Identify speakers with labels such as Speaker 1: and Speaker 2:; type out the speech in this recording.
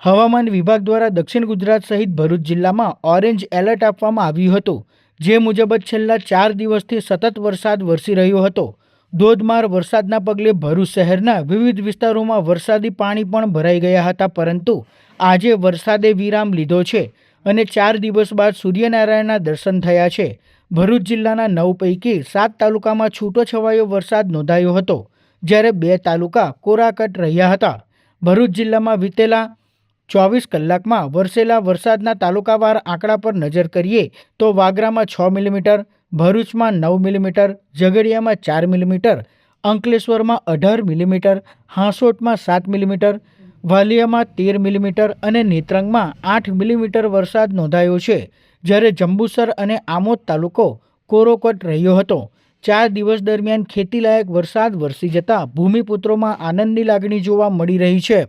Speaker 1: હવામાન વિભાગ દ્વારા દક્ષિણ ગુજરાત સહિત ભરૂચ જિલ્લામાં ઓરેન્જ એલર્ટ આપવામાં આવ્યું હતું, જે મુજબ જ છેલ્લા ચાર દિવસથી સતત વરસાદ વરસી રહ્યો હતો. ધોધમાર વરસાદના પગલે ભરૂચ શહેરના વિવિધ વિસ્તારોમાં વરસાદી પાણી પણ ભરાઈ ગયા હતા, પરંતુ આજે વરસાદે વિરામ લીધો છે અને ચાર દિવસ બાદ સૂર્યનારાયણના દર્શન થયા છે. ભરૂચ જિલ્લાના નવ પૈકી સાત તાલુકામાં છૂટો છવાયો વરસાદ નોંધાયો હતો, જ્યારે બે તાલુકા કોરાકટ રહ્યા હતા. ભરૂચ જિલ્લામાં વીતેલા ચોવીસ કલાકમાં વરસેલા વરસાદના તાલુકાવાર આંકડા પર નજર કરીએ તો વાગરામાં છ મિલીમીટર, ભરૂચમાં નવ મિલીમીટર, ઝઘડિયામાં ચાર મિલીમીટર, અંકલેશ્વરમાં અઢાર મિલીમીટર, હાંસોટમાં સાત મિલીમીટર, વાલિયામાં તેર મિલીમીટર અને નેત્રંગમાં આઠ મિલીમીટર વરસાદ નોંધાયો છે. જ્યારે જંબુસર અને આમોદ તાલુકો કોરોકટ રહ્યો હતો. ચાર દિવસ દરમિયાન ખેતીલાયક વરસાદ વરસી જતા ભૂમિપુત્રોમાં આનંદની લાગણી જોવા મળી રહી છે.